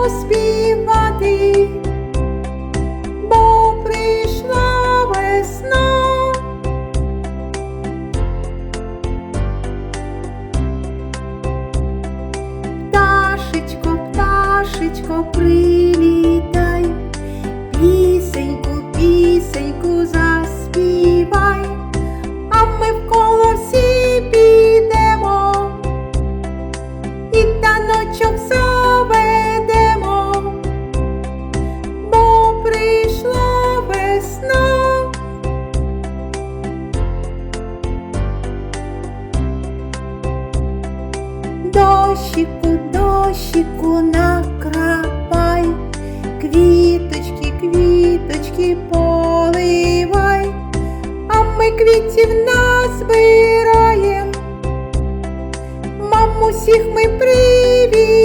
поспівати, бо прийшла весна. Пташечко, пташечко, прийшла. Дощику, дощику накрапай, квіточки, квіточки поливай, а ми квітів назбираєм, мам, усіх ми при.